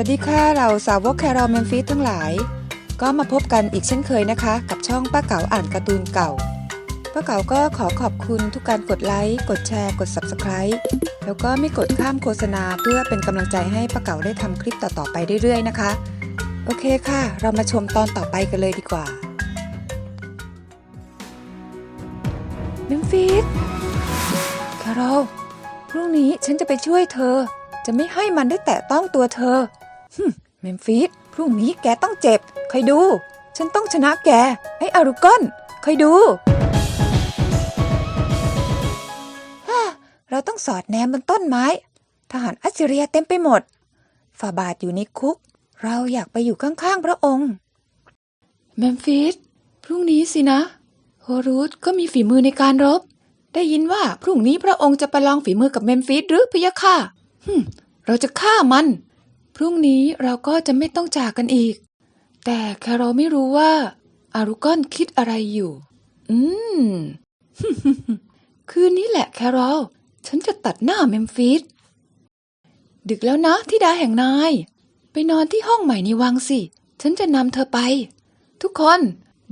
วัสดีค่ะเราสาวกแครอเมมฟิสทั้งหลาย ก็มาพบกันอีกเช่นเคยนะคะ กับช่องป้าเก๋าอ่านการ์ตูนเก่าป้าเก๋าก็ขอขอบคุณทุกการกดไลค์กดแชร์กด Subscribe แล้วก็ไม่กดข้ามโฆษณาเพื่อเป็นกำลังใจให้ป้าเก๋าได้ทำคลิปต่อๆไปเรื่อยๆนะคะ โอเคค่ะ เรามาชมตอนต่อไปกันเลยดีกว่าเมมฟิสแครอลพรุ่งนี้ฉันจะไปช่วยเธอจะไม่ให้มันได้แตะต้องตัวเธอ เมมฟิสพรุ่งนี้แกต้องเจ็บคอยดู ฉันต้องชนะแกไอ้อารุกอนคอยดูฮ่าเราต้องสอดแนมบนต้นไม้ ทหารอัสซีเรียเต็มไปหมดฝ่าบาทอยู่ในคุก เราอยากไปอยู่ข้างๆพระองค์เมมฟิสพรุ่งนี้สินะ โฮรูธก็มีฝีมือในการรบ ได้ยินว่าพรุ่งนี้พระองค์จะประลองฝีมือกับเมมฟิสหรือพะยะค่ะฮึมเราจะฆ่ามัน พรุ่งนี้เราก็จะไม่ต้องจากกันอีก แต่แคโรลไม่รู้ว่าอารุกอนคิดอะไรอยู่ อืม คืนนี้แหละแคโรฉันจะตัดหน้าเมมฟิสดึกแล้วนะที่ดาแห่งนาย ไปนอนที่ห้องใหม่ในวังสิ ฉันจะนำเธอไป ทุกคน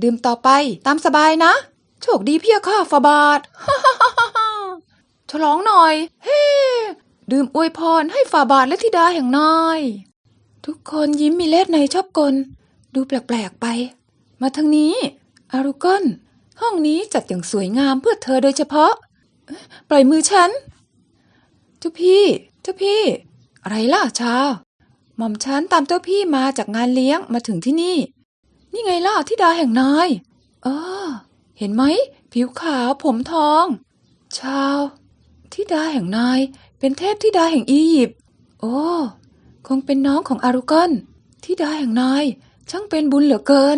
ดื่มต่อไปตามสบายนะ โชคดีเพียข้าฟาบาทฉลองหน่อย เฮ้ ดื่มอวยพรให้ฝ่าบาทและธิดาแห่งนาย ทุกคนยิ้มมีเล็ดในชอบกล ดูแปลกๆไป มาทางนี้ อารุกอน ห้องนี้จัดอย่างสวยงามเพื่อเธอโดยเฉพาะ ปล่อยมือฉันเจ้าพี่เจ้าพี่ อะไรล่ะชาหม่อมฉันตามเจ้าพี่มาจากงานเลี้ยงมาถึงที่นี่ นี่ไงล่ะธิดาแห่งนายเออเห็นไหม ผิวขาวผมทอง ชาว ธิดาแห่งนายเป็นเทพธิดาแห่งอียิปต์โอ้คงเป็นน้องของอารุกอนธิดาแห่งนายช่างเป็นบุญเหลือเกิน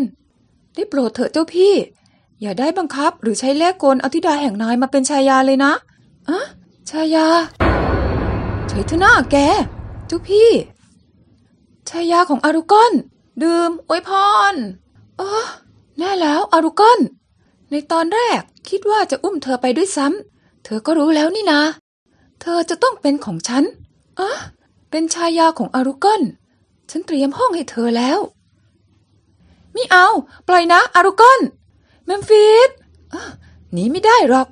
ได้โปรดเถอะเจ้าพี่ อย่าได้บังคับหรือใช้แลกกลเอาธิดาแห่งนายมาเป็นชายาเลยนะอะชายาเฉยเถอะหน้าแกเจ้าพี่ ชายาของอารุกอน ดื่มอวยพรเออแน่แล้วอารุกอน ในตอนแรกคิดว่าจะอุ้มเธอไปด้วยซ้ำ ธอก็รู้แล้วนี่นะ เธอจะต้องเป็นของฉันอะเป็นชายาของอารุกอนฉันเตรียมห้องให้เธอแล้วมิเอา ปล่อยนะอารุกอนเมมฟิสอะหนีไม่ได้หรอก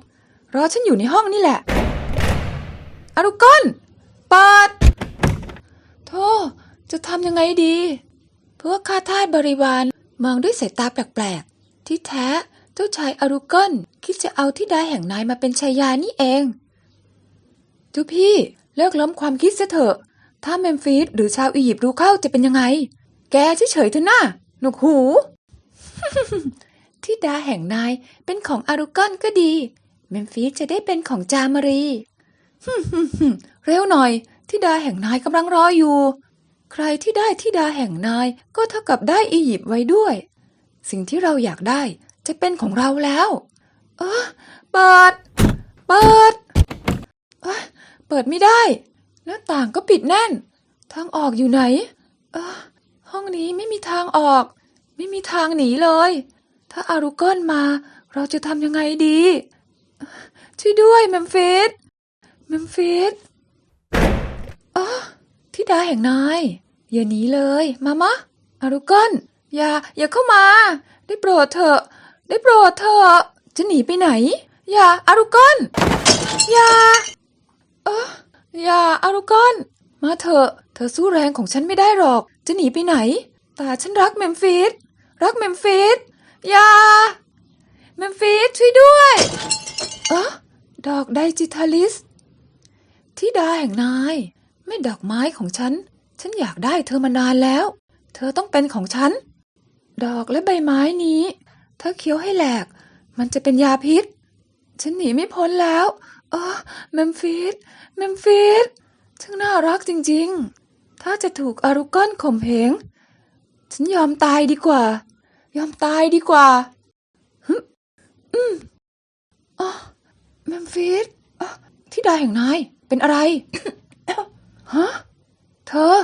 รอฉันอยู่ในห้องนี่แหละ อารุกอนเปิดโธ่จะทำยังไงดี พวกข้าทาสบริวารมองด้วยสายตาแปลกๆ ที่แท้ จ้าชายอารุกอนคิดจะเอาที่ดาแห่งนายมาเป็นชายานี่เองเจ้าพี่เลิกล้มความคิดเสเถอะ ถ้าเมมฟิสหรือชาวอียิปต์รู้เข้าจะเป็นยังไง แกเฉยๆเถอะนะหนวกหูที่ดาแห่งนายเป็นของอารุกอนก็ดี เมมฟิสจะได้เป็นของจามารีเร็วหน่อยที่ดาแห่งนายกำลังรออยู่ ใครที่ได้ที่ดาแห่งนายก็เท่ากับได้อียิปต์ไว้ด้วย สิ่งที่เราอยากได้ จะเป็นของเราแล้ว เออเปิด เปิดเอ้ยเปิดไม่ได้ หน้าต่างก็ปิดแน่น ทางออกอยู่ไหน เออ ห้องนี้ไม่มีทางออก ไม่มีทางหนีเลย ถ้าอารุกอนมา เราจะทำยังไงดี ช่วยด้วยเมมฟิสเมมฟิสเออที่ดาแห่งนาย อย่าหนีเลย มามะอารุกอนอย่า อย่าเข้ามา ได้โปรดเถอะ ได้โปรดเถอะจะหนีไปไหน อย่าอารุกอน อย่า เอออย่าอารุกอน มาเถอะ เธอสู้แรงของฉันไม่ได้หรอก จะหนีไปไหน แต่ฉันรักเมมฟิส รักเมมฟิส อย่า เมมฟิสช่วยด้วย เออดอกไดจิทัลิสที่ดาแห่งนายแม่ดอกไม้ของฉัน ฉันอยากได้เธอมานานแล้ว เธอต้องเป็นของฉัน ดอกและใบไม้นี้ ถ้าเคี้ยวให้แหลก มันจะเป็นยาพิษ ฉันหนีไม่พ้นแล้วเออเมมฟิสเมมฟิสช่างน่ารักจริงๆ ถ้าจะถูกอารุกอนข่มเหงฉันยอมตายดีกว่า ยอมตายดีกว่าฮึอืมอ๋อเมมฟิสที่ดาแห่งนาย เป็นอะไรฮะเธอ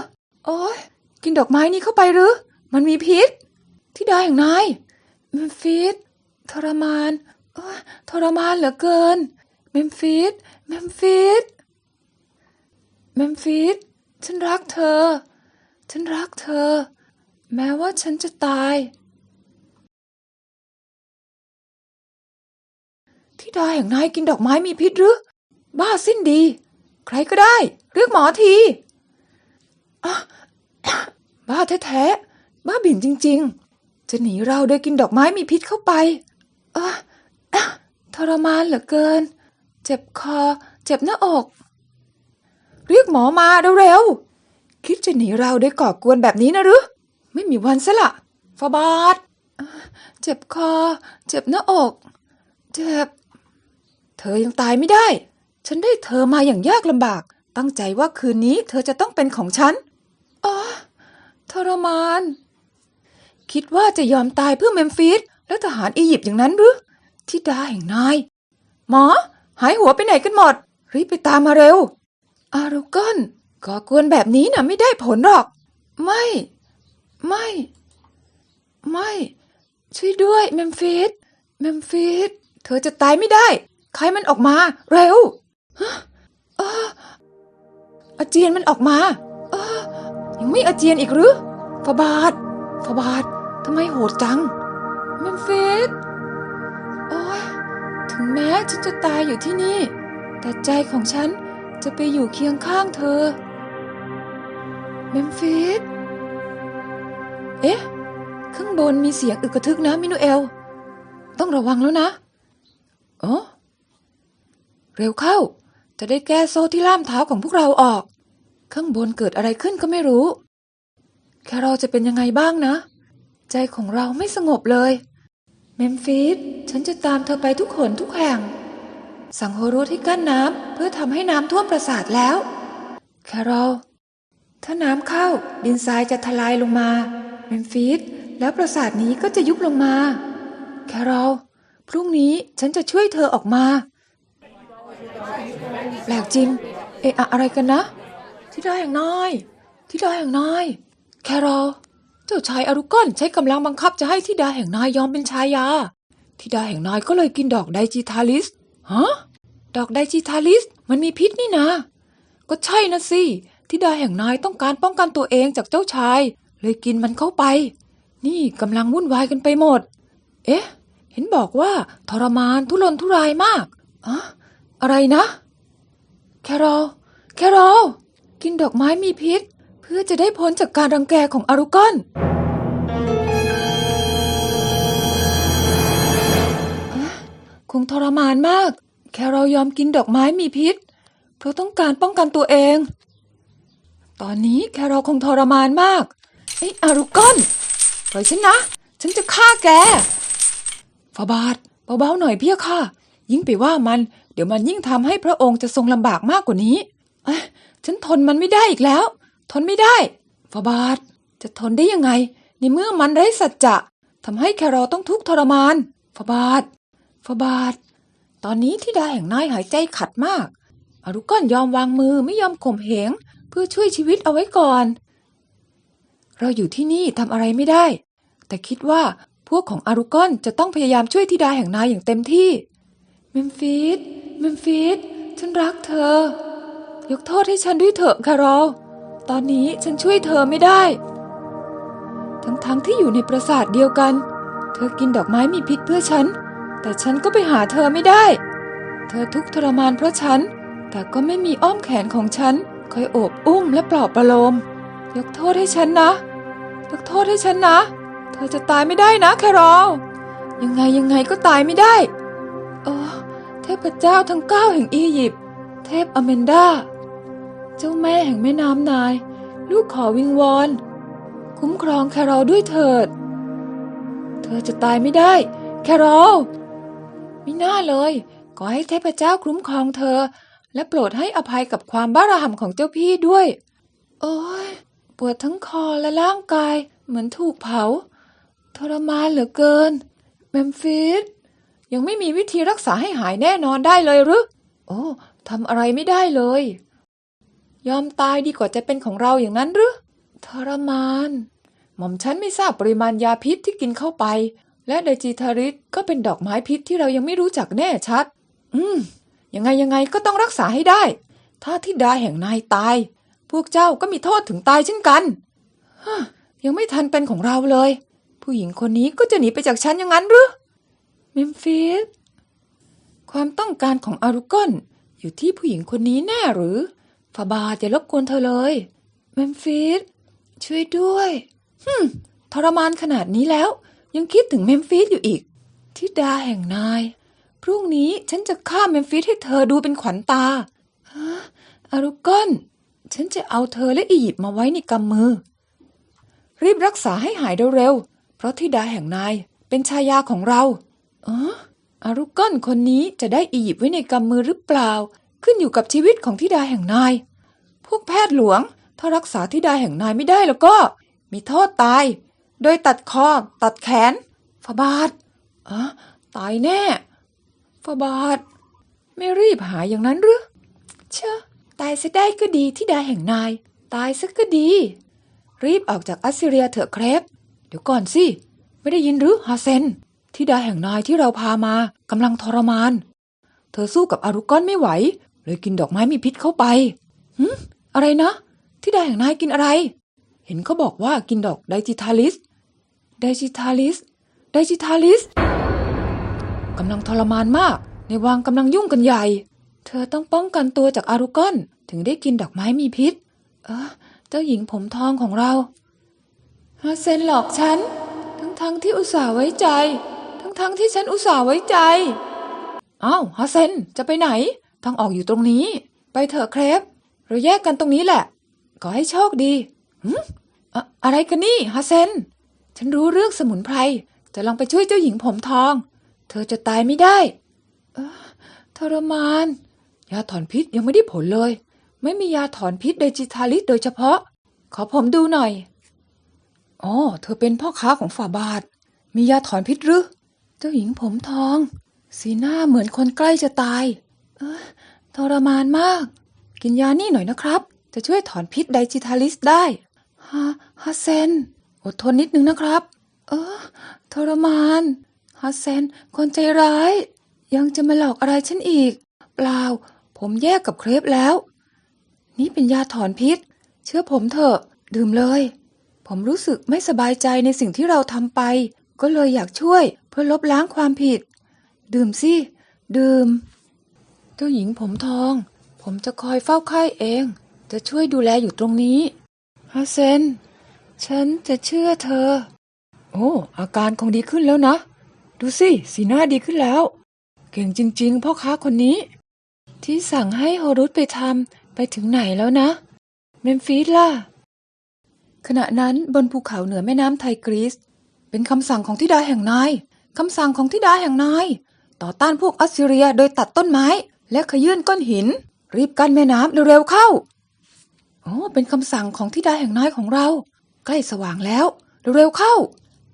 โอ้ยกินดอกไม้นี้เข้าไปหรือ มันมีพิษที่ดาแห่งนาย เมมฟิสทรมานโอ้ยทรมานเหลือเกิน เมมฟิสเมมฟิสเมมฟิสฉันรักเธอ ฉันรักเธอ แม้ว่าฉันจะตาย ที่ดาแห่งนายกินดอกไม้มีพิษหรือ บ้าสิ้นดี ใครก็ได้ เรียกหมอทีอบ้าแท้ๆ บ้าบิ่นจริง ๆ จะหนีเราโดยกินดอกไม้มีพิษเข้าไป เออทรมานเหลือเกิน เจ็บคอ เจ็บหน้าอก เรียกหมอมาเร็วๆ คิดจะหนีเราโดยก่อกวนแบบนี้นะหรือ ไม่มีวันซะละฟาบาดเจ็บคอ เจ็บหน้าอก เจ็บ เธอยังตายไม่ได้ ฉันได้เธอมาอย่างยากลำบาก ตั้งใจว่าคืนนี้เธอจะต้องเป็นของฉันอ๋อทรมาน คิดว่าจะยอมตายเพื่อเมมฟิสและทหารอียิปต์อย่างนั้นหรือที่ดาแห่งนาย หมอ หายหัวไปไหนกันหมด รีบไปตามมาเร็ว อารุกอนก่อกวนแบบนี้น่ะไม่ได้ผลหรอก ไม่ ไม่ ไม่ ช่วยด้วยเมมฟิสเมมฟิสเธอจะตายไม่ได้ ใครมันออกมา เร็วอาอาเจียนมันออกมาอายังไม่อาเจียนอีกหรือฟาบาทฟาบาท ทำไมโหดจังเมมฟิสโอ้ยถึงแม้ฉันจะตายอยู่ที่นี่ แต่ใจของฉันจะไปอยู่เคียงข้างเธอ เมมฟิสเอ๊ะ ข้างบนมีเสียงอึกกระทึกนะมินูเอล ต้องระวังแล้วนะโอ้เร็วเข้า จะได้แก้โซ่ที่ล่ามเท้าของพวกเราออก ข้างบนเกิดอะไรขึ้นก็ไม่รู้ แค่เราจะเป็นยังไงบ้างนะ ใจของเราไม่สงบเลย เมมฟิสฉันจะตามเธอไปทุกหนทุกแห่ง สั่งโฮรุที่กั้นน้ำเพื่อทำให้น้ำท่วมปราสาทแล้ว แคโรลถ้าน้ำเข้าดินทรายจะทลายลงมา เมมฟิสแล้วปราสาทนี้ก็จะยุบลงมา แคโรลพรุ่งนี้ฉันจะช่วยเธอออกมา แปลกจริง เอะอะอะไรกันนะ ที่ได้อย่างน้อย ที่ได้อย่างน้อย แคโรล เจ้าชายอารุกอนใช้กำลังบังคับจะให้ทิดาแห่งนายยอมเป็นชายาทิดาแห่งนายก็เลยกินดอกไดจิทาลิสฮะดอกไดจิทาลิสมันมีพิษนี่นะก็ใช่นะสิทิดาแห่งนายต้องการป้องกันตัวเองจากเจ้าชาย เลยกินมันเข้าไป นี่กำลังวุ่นวายกันไปหมด เอ๊ะ เห็นบอกว่าทรมานทุรนทุรายมากอะอะไรนะ แคโรลแคโรลกินดอกไม้มีพิษ เพื่อจะได้พ้นจากการรังแกของอารุกอนคงทรมานมาก แค่เรายอมกินดอกไม้มีพิษ เพราะต้องการป้องกันตัวเอง ตอนนี้แค่เราคงทรมานมากไอ้อารุกอนปล่อยฉันนะ ฉันจะฆ่าแกฟาบาทเบาๆหน่อยเพียค่ะ ยิ่งไปว่ามัน เดี๋ยวมันยิ่งทำให้พระองค์จะทรงลำบากมากกว่านี้อฉันทนมันไม่ได้อีกแล้ว ทนไม่ได้ฟาบาทจะทนได้ยังไง ในเมื่อมันไร้สัจจะทำให้แครอต้องทุกข์ทรมานฟาบาทฟาบาทตอนนี้ที่ดาแห่งนายหายใจขัดมาก อารุกอนยอมวางมือไม่ยอมข่มเหงเพื่อช่วยชีวิตเอาไว้ก่อน เราอยู่ที่นี่ทำอะไรไม่ได้ แต่คิดว่าพวกของอารุกอนจะต้องพยายามช่วยธิดาแห่งนายอย่างเต็มที่ เมมฟิสเมมฟิสฉันรักเธอ ยกโทษให้ฉันด้วยเถอะคารอล ตอนนี้ฉันช่วยเธอไม่ได้ ทั้งๆทที่อยู่ในปราสาทเดียวกัน เธอกินดอกไม้มีพิษเพื่อฉัน แต่ฉันก็ไปหาเธอไม่ได้ เธอทุกข์ทรมานเพราะฉัน แต่ก็ไม่มีอ้อมแขนของฉัน คอยโอบอุ้มและปลอบประโลม ยกโทษให้ฉันนะ ยกโทษให้ฉันนะ เธอจะตายไม่ได้นะแครอลยังไงยังไงก็ตายไม่ได้ โอ้เทพเจ้าทั้งเก้าแห่งอียิปต์ เทพอเมนดา เจ้าแม่แห่งแม่น้ำนาย ลูกขอวิงวอน คุ้มครองแครอลด้วยเถิด เธอจะตายไม่ได้ แครอลไม่น่าเลย ขอให้เทพเจ้าคุ้มครองเธอ และโปรดให้อภัยกับความบ้าระห่ำของเจ้าพี่ด้วย โอ้ยปวดทั้งคอและร่างกายเหมือนถูกเผา ทรมานเหลือเกินเมมฟิสยังไม่มีวิธีรักษาให้หายแน่นอนได้เลยหรือ โอ้ทำอะไรไม่ได้เลย ยอมตายดีกว่าจะเป็นของเราอย่างนั้นหรือทรมาน หม่อมฉันไม่ทราบปริมาณยาพิษที่กินเข้าไป และไดจิทาริสก็เป็นดอกไม้พิษที่เรายังไม่รู้จักแน่ชัด อืม ยังไงยังไงก็ต้องรักษาให้ได้ ถ้าทิดาแห่งนายตาย พวกเจ้าก็มีโทษถึงตายเช่นกันฮะยังไม่ทันเป็นของเราเลย ผู้หญิงคนนี้ก็จะหนีไปจากฉันอย่างนั้นหรือเมมฟิสความต้องการของอารุกอนอยู่ที่ผู้หญิงคนนี้แน่หรือ ฟาบาทอย่ารบกวนเธอเลยเมมฟิสช่วยด้วยฮึมทรมานขนาดนี้แล้ว ยังคิดถึงเมมฟิสอยู่อีกทิดาแห่งนาย พรุ่งนี้ฉันจะฆ่าเมมฟิสให้เธอดูเป็นขวัญตาฮะอารุกอนฉันจะเอาเธอและอียิปต์มาไว้ในกำมือ รีบรักษาให้หายเร็วๆเพราะธิดาแห่งนายเป็นชายาของเรา เอออารุกอนคนนี้จะได้อียิปต์ไว้ในกำมือหรือเปล่า ขึ้นอยู่กับชีวิตของธิดาแห่งนาย พวกแพทย์หลวง ถ้ารักษาธิดาแห่งนายไม่ได้แล้วก็ มีโทษตาย โดยตัดคอ ตัดแขนฟาบาทอ๋อตายแน่ฟาบาท ไม่รีบหายอย่างนั้นหรือเชอะตายซะได้ก็ดีที่ดาแห่งนาย ตายซะก็ดี รีบออกจากอัสซีเรียเถอะเครปเดี๋ยวก่อนสิ ไม่ได้ยินหรือฮาเซนที่ดาแห่งนายที่เราพามากำลังทรมาน เธอสู้กับอารุกอนไม่ไหว เลยกินดอกไม้มีพิษเข้าไปหืมอะไรนะ ที่ดาแห่งนายกินอะไร เห็นเขาบอกว่ากินดอกไดจิทาลิส ไดจิทาลิส ไดจิทาลิสกำลังทรมานมาก ในวังกำลังยุ่งกันใหญ่ เธอต้องป้องกันตัวจากอารุกอนถึงได้กินดอกไม้มีพิษ เออ เจ้าหญิงผมทองของเราฮาเซนหลอกฉัน ทั้งทั้งที่อุตส่าห์ไว้ใจ ทั้งทั้งที่ฉันอุตส่าห์ไว้ใจ อ้าวฮาเซนจะไปไหน ทางออกอยู่ตรงนี้ ไปเถอะเครปเราแยกกันตรงนี้แหละ ขอให้โชคดีหืมอะอะไรกันนี่ฮาเซน ฉันรู้เรื่องสมุนไพร จะลองไปช่วยเจ้าหญิงผมทอง เธอจะตายไม่ได้ทรมาน ยาถอนพิษยังไม่ได้ผลเลย ไม่มียาถอนพิษเดจิทาลิสโดยเฉพาะ ขอผมดูหน่อยอ๋อเธอเป็นพ่อค้าของฝ่าบาท มียาถอนพิษหรือ เจ้าหญิงผมทอง สีหน้าเหมือนคนใกล้จะตาย ทรมานมาก กินยานี่หน่อยนะครับ จะช่วยถอนพิษไดจิทาลิสได้ฮะฮัสเซน อดทนนิดนึงนะครับ เออ ทรมานฮัสเซน คนใจร้าย ยังจะมาหลอกอะไรฉันอีก เปล่า ผมแยกกับเครปแล้ว นี่เป็นยาถอนพิษ เชื่อผมเถอะ ดื่มเลย ผมรู้สึกไม่สบายใจในสิ่งที่เราทำไป ก็เลยอยากช่วยเพื่อลบล้างความผิด ดื่มสิ ดื่ม เจ้าหญิงผมทอง ผมจะคอยเฝ้าไข้เอง จะช่วยดูแลอยู่ตรงนี้ฮัสเซน ฉันจะเชื่อเธอ โอ้ อาการคงดีขึ้นแล้วนะ ดูสิ สีหน้าดีขึ้นแล้ว เก่งจริง ๆ พ่อค้าคนนี้ ที่สั่งให้โฮรุตไปทำไปถึงไหนแล้วนะ เมมฟิสล่ะ ขณะนั้นบนภูเขาเหนือแม่น้ำไทกรีสเป็นคำสั่งของทิดาแห่งนายคำสั่งของทิดาแห่งนายต่อต้านพวกอัสซีเรียโดยตัดต้นไม้ และขยื่นก้อนหิน รีบกั้นแม่น้ำเร็วๆเข้าโอ้เป็นคำสั่งของทิดาแห่งนายของเรา ใกล้สว่างแล้ว เร็วๆเข้า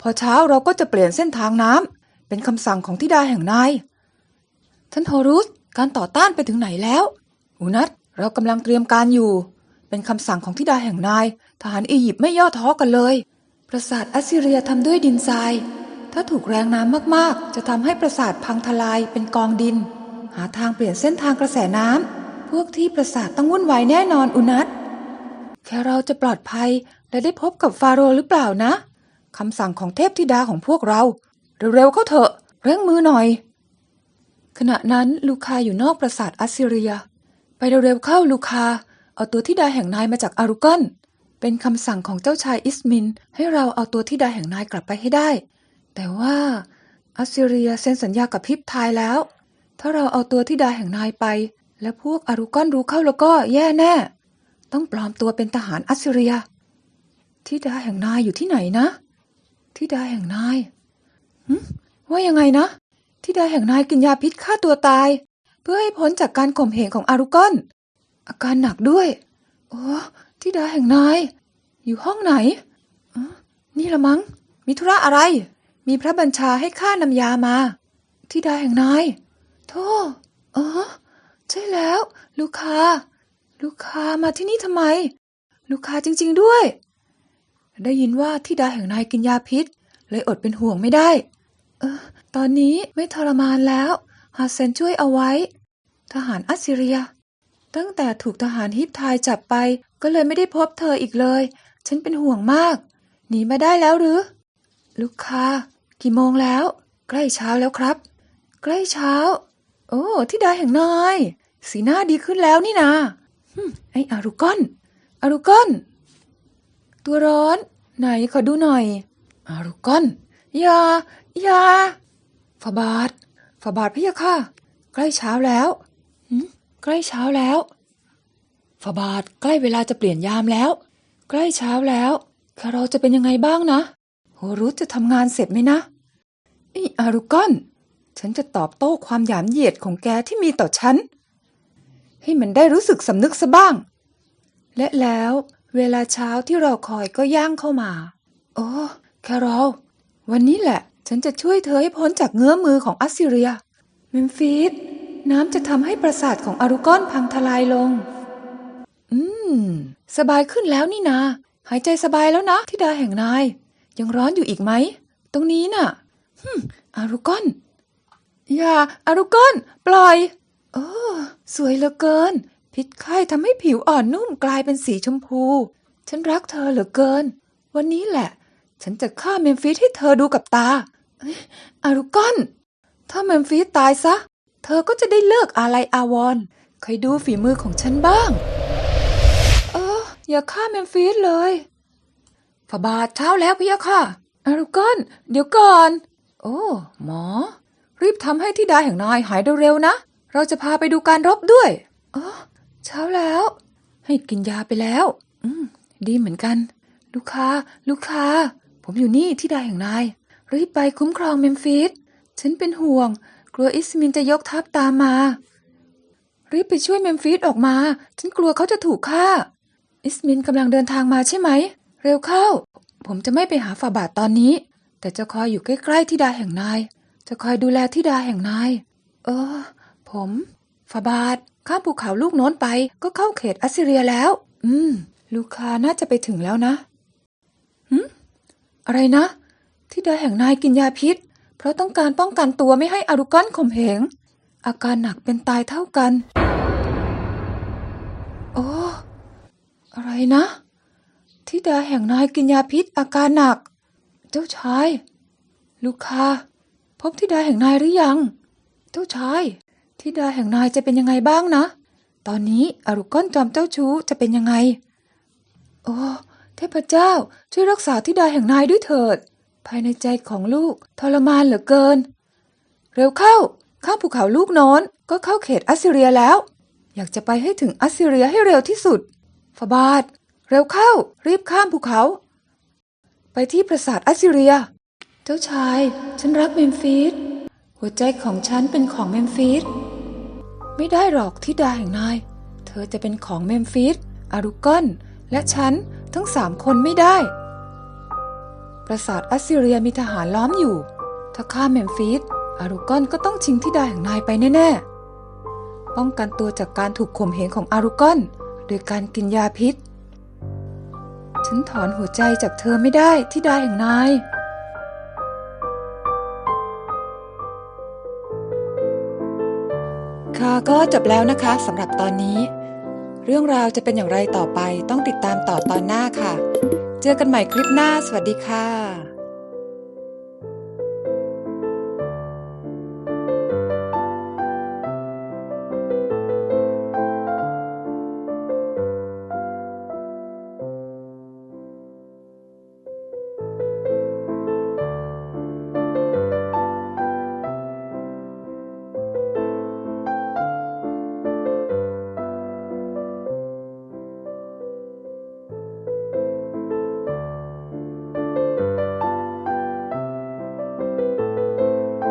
พอเช้าเราก็จะเปลี่ยนเส้นทางน้ำเป็นคำสั่งของทิดาแห่งนายท่านโฮรุสการต่อต้านไปถึงไหนแล้วอุนัทเรากำลังเตรียมการอยู่ เป็นคำสั่งของทิดาแห่งนาย ทหารอียิปต์ไม่ย่อท้อกันเลย ปราสาทอัสซีเรียทำด้วยดินทราย ถ้าถูกแรงน้ำมากๆ จะทำให้ปราสาทพังทลายเป็นกองดิน หาทางเปลี่ยนเส้นทางกระแสน้ำพวกที่ปราสาทต้องวุ่นวายแน่นอนอุนัทแค่เราจะปลอดภัยและได้พบกับฟาโรห์หรือเปล่านะคำสั่งของเทพธิดาของพวกเรา เร็วๆเข้าเถอะ เร่งมือหน่อย ขณะนั้นลูคาอยู่นอกปราสาทอัสซีเรีย ไปเร็วๆเข้าลูคา เอาตัวธิดาแห่งนายมาจากอารุกอนเป็นคำสั่งของเจ้าชายอิสมิน ให้เราเอาตัวธิดาแห่งนายกลับไปให้ได้ แต่ว่าอัสซีเรียเซ็นสัญญากับพิพทายแล้ว ถ้าเราเอาตัวธิดาแห่งนายไป และพวกอารุกอนรู้เข้าแล้วก็แย่แน่ ต้องปลอมตัวเป็นทหารอัสเรียธิดาแห่งนายอยู่ที่ไหนนะธิดาแห่งนายว่ายังไงนะธิดาแห่งนายกินยาพิษฆ่าตัวตาย เพื่อให้พ้นจากการข่มเหงของอารุกอน อาการหนักด้วย โอ้ธิดาแห่งนาย อยู่ห้องไหนนี่ละมัง้งมีธุระอะไร มีพระบัญชาให้ข้านำยามาธิดาแห่งนาย โธ่อ๋อใช่แล้ว ลูกค้า ลูกค้ามาที่นี่ทำไม ลูกค้าจริง ๆด้วย ได้ยินว่าที่ดาแห่งนายกินยาพิษ เลยอดเป็นห่วงไม่ได้ เออ ตอนนี้ไม่ทรมานแล้วฮาเซนช่วยเอาไว้ ทหารอัสซีเรีย ตั้งแต่ถูกทหารฮิปไทายจับไป ก็เลยไม่ได้พบเธออีกเลย ฉันเป็นห่วงมาก หนีมาได้แล้วหรือ ลูกค้า กี่โมงแล้ว ใกล้เช้าแล้วครับ ใกล้เช้า โอ้ที่ดาแห่งนาย สีหน้าดีขึ้นแล้วนี่นาไออารุกอนอารุกอน ตัวร้อน ไหนขอดูหน่อย อารุกอนอย่าอย่าฝาบาทฝาบาทพี่ยะค่ะ ใกล้เช้าแล้วใกล้เช้าแล้วฝาบาทใกล้เวลาจะเปลี่ยนยามแล้ว ใกล้เช้าแล้วคโรลจะเป็นยังไงบ้างนะโฮรุสจะทำงานเสร็จไหมนะอีอารุกอน ฉันจะตอบโต้ความหยามเหยียดของแกที่มีต่อฉัน ให้มันได้รู้สึกสำนึกซะบ้าง และแล้วเวลาเช้าที่รอคอยก็ย่างเข้ามา โอ้แคโรลวันนี้แหละ ฉันจะช่วยเธอให้พ้นจากเงื้อมือของอัสซิเรีย เมมฟิสน้ำจะทำให้ประสาทของอารุกอนพังทลายลง อืม สบายขึ้นแล้วนี่นา หายใจสบายแล้วนะที่ดาแห่งนาย ยังร้อนอยู่อีกไหม ตรงนี้น่ะฮึอารุกอน อย่าอารุกอนปล่อย โอ้สวยเหลือเกิน พิษไข้ทำให้ผิวอ่อนนุ่มกลายเป็นสีชมพู ฉันรักเธอเหลือเกิน วันนี้แหละ ฉันจะฆ่าเมมฟิสให้เธอดูกับตาอารุกอน ถ้าเมมฟิสตายซะ เธอก็จะได้เลิกอาลัยอาวรณ์คอยดูฝีมือของฉันบ้าง เออ อย่าฆ่าเมมฟิสเลยฝาบาทเช้าแล้วพี่ยะค่ะอารุกอน เดี๋ยวก่อน โอ้ หมอ รีบทำให้ที่ดาแห่งนายหายเร็วๆนะ เราจะพาไปดูการรบด้วยอ๋อเช้าแล้ว ให้กินยาไปแล้ว อืม ดีเหมือนกัน ลูกค้า ลูกค้า ผมอยู่นี่ที่ดาแห่งนาย รีบไปคุ้มครองเมมฟิส ฉันเป็นห่วง กลัวอิสมินจะยกทัพตามมา รีบไปช่วยเมมฟิสออกมา ฉันกลัวเขาจะถูกฆ่า อิสมินกำลังเดินทางมาใช่ไหม เร็วเข้า ผมจะไม่ไปหาฝ่าบาทตอนนี้ แต่จะคอยอยู่ใกล้ๆที่ดาแห่งนาย จะคอยดูแลที่ดาแห่งนาย เออ ผมฝาบาทข้ามภูเขาลูกโน้นไปก็เข้าเขตอัสซีเรียแล้ว อืม ลูกคาน่าจะไปถึงแล้วนะหืมอะไรนะที่ดาแห่งนายกินยาพิษ เพราะต้องการป้องกันตัวไม่ให้อารุกอนข่มเหง อาการหนักเป็นตายเท่ากัน โอ้อะไรนะที่ดาแห่งนายกินยาพิษอาการหนัก เจ้าชาย ลูกค้า พบธิดาแห่งนายหรือยัง เจ้าชายธิดาแห่งนายจะเป็นยังไงบ้างนะ ตอนนี้อรุก้อนจอมเจ้าชู้จะเป็นยังไง โอ้เทพเจ้าช่วยรักษาธิดาแห่งนายด้วยเถิด ภายในใจของลูกทรมานเหลือเกิน เร็วเข้า ข้ามภูเขาลูกน้นก็เข้าเขตอัสซีเรียแล้ว อยากจะไปให้ถึงอัสซีเรียให้เร็วที่สุดฟาบาทเร็วเข้า รีบข้ามภูเขา ไปที่ปราสาทอัสซีเรีย จ้าชาย ฉันรักเมมฟิส หัวใจของฉันเป็นของเมมฟิส ไม่ได้หรอกที่ดาแห่งนาย เธอจะเป็นของเมมฟิส อารุกอน และฉันทั้งสามคนไม่ได้ ปราสาทอัสซีเรียมีทหารล้อมอยู่ ถ้าฆ่าเมมฟิส อารุกอนก็ต้องชิงที่ดาแห่งนายไปแน่ๆ ป้องกันตัวจากการถูกข่มเหงของอารุกอน โดยการกินยาพิษ ฉันถอนหัวใจจากเธอไม่ได้ที่ดาแห่งนาย ค่ะก็จบแล้วนะคะสำหรับตอนนี้ เรื่องราวจะเป็นอย่างไรต่อไปต้องติดตามต่อตอนหน้าค่ะ เจอกันใหม่คลิปหน้า สวัสดีค่ะ